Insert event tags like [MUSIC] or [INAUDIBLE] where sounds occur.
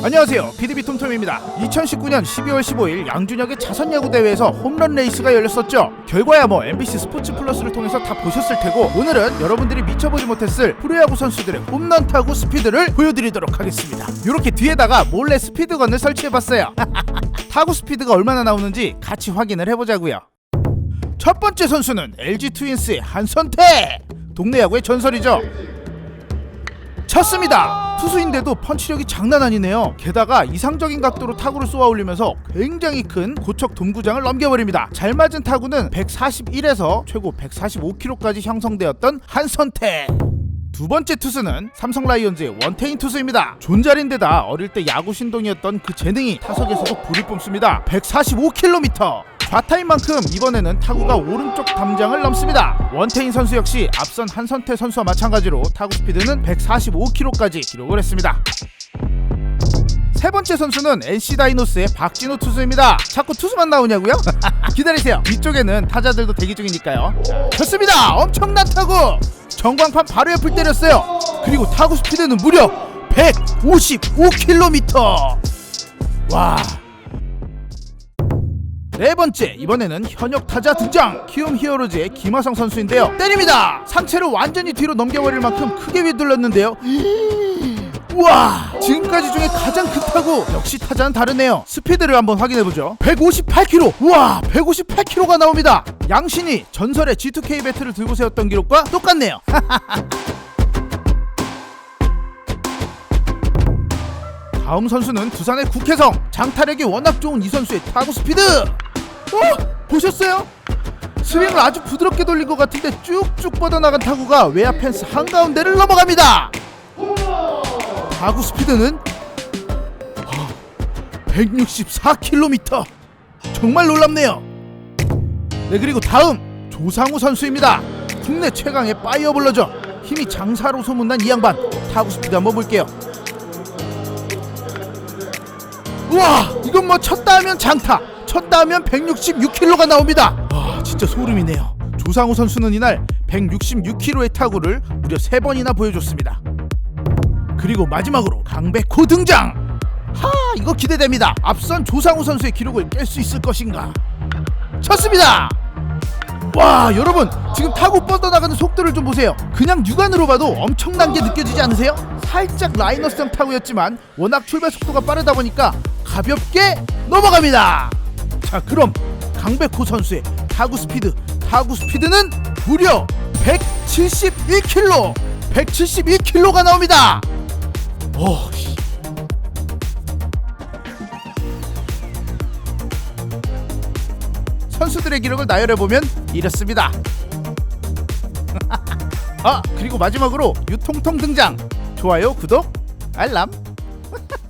안녕하세요. 비디비 톰톰입니다. 2019년 12월 15일 양준혁의 자선야구 대회에서 홈런 레이스가 열렸었죠. 결과야 뭐 MBC 스포츠 플러스를 통해서 다 보셨을 테고 오늘은 여러분들이 미쳐보지 못했을 프로야구 선수들의 홈런 타구 스피드를 보여드리도록 하겠습니다. 이렇게 뒤에다가 몰래 스피드건을 설치해봤어요. [LAUGHS] 타구 스피드가 얼마나 나오는지 같이 확인을 해보자고요. 첫 번째 선수는 LG 트윈스의 한선태. 동네 야구의 전설이죠. 쳤습니다. 투수인데도 펀치력이 장난 아니네요. 게다가 이상적인 각도로 타구를 쏘아 올리면서 굉장히 큰 고척 동구장을 넘겨버립니다. 잘 맞은 타구는 141에서 최고 145km까지 형성되었던 한선태. 두 번째 투수는 삼성 라이온즈의 원태인 투수입니다. 존잘인데다 어릴 때 야구 신동이었던 그 재능이 타석에서도 불을 뿜습니다. 145km. 좌타인 만큼 이번에는 타구가 오른쪽 담장을 넘습니다. 원태인 선수 역시 앞선 한선태 선수와 마찬가지로 타구 스피드는 145km까지 기록을 했습니다. 세 번째 선수는 NC 다이노스의 박진호 투수입니다. 자꾸 투수만 나오냐고요? [LAUGHS] 기다리세요. 뒤쪽에는 타자들도 대기 중이니까요. 자, 좋습니다. 엄청난 타구. 전광판 바로 옆을 때렸어요. 그리고 타구 스피드는 무려 155km. 와. 네 번째 이번에는 현역 타자 등장 키움 히어로즈의 김하성 선수인데요. 때립니다. 상체를 완전히 뒤로 넘겨버릴 만큼 크게 휘둘렀는데요. 우와 지금까지 중에 가장 큰 타구 역시 타자는 다르네요. 스피드를 한번 확인해보죠. 158km 우와 158km가 나옵니다. 양신이 전설의 G2K 배트를 들고 세웠던 기록과 똑같네요. [LAUGHS] 다음 선수는 두산의 국혜성. 장타력이 워낙 좋은 이 선수의 타구 스피드 어? 보셨어요? 스윙을 아주 부드럽게 돌린 것 같은데 쭉쭉 뻗어나간 타구가 외야 펜스 한가운데를 넘어갑니다. 타구 스피드는 164km 정말 놀랍네요. 네 그리고 다음 조상우 선수입니다. 국내 최강의 파이어 볼러죠. 힘이 장사로 소문난 이 양반. 타구 스피드 한번 볼게요. 우와 이건 뭐 쳤다 하면 장타 쳤다 하면 166km가 나옵니다. 와 진짜 소름이네요. 조상우 선수는 이날 166km의 타구를 무려 3번이나 보여줬습니다. 그리고 마지막으로 강백호 등장. 하 이거 기대됩니다. 앞선 조상우 선수의 기록을 깰 수 있을 것인가. 쳤습니다. 와 여러분 지금 타고 뻗어나가는 속도를 좀 보세요. 그냥 육안으로 봐도 엄청난 게 느껴지지 않으세요? 살짝 라이너스형 타구였지만 워낙 출발 속도가 빠르다 보니까 가볍게 넘어갑니다 자 그럼 강백호 선수의 타구 스피드 타구 스피드는 무려 171km 171km가 나옵니다 오, 씨. 선수들의 기록을 나열해 보면 이렇습니다. [LAUGHS] 아 그리고 마지막으로 유통통 등장. 좋아요, 구독, 알람. [LAUGHS]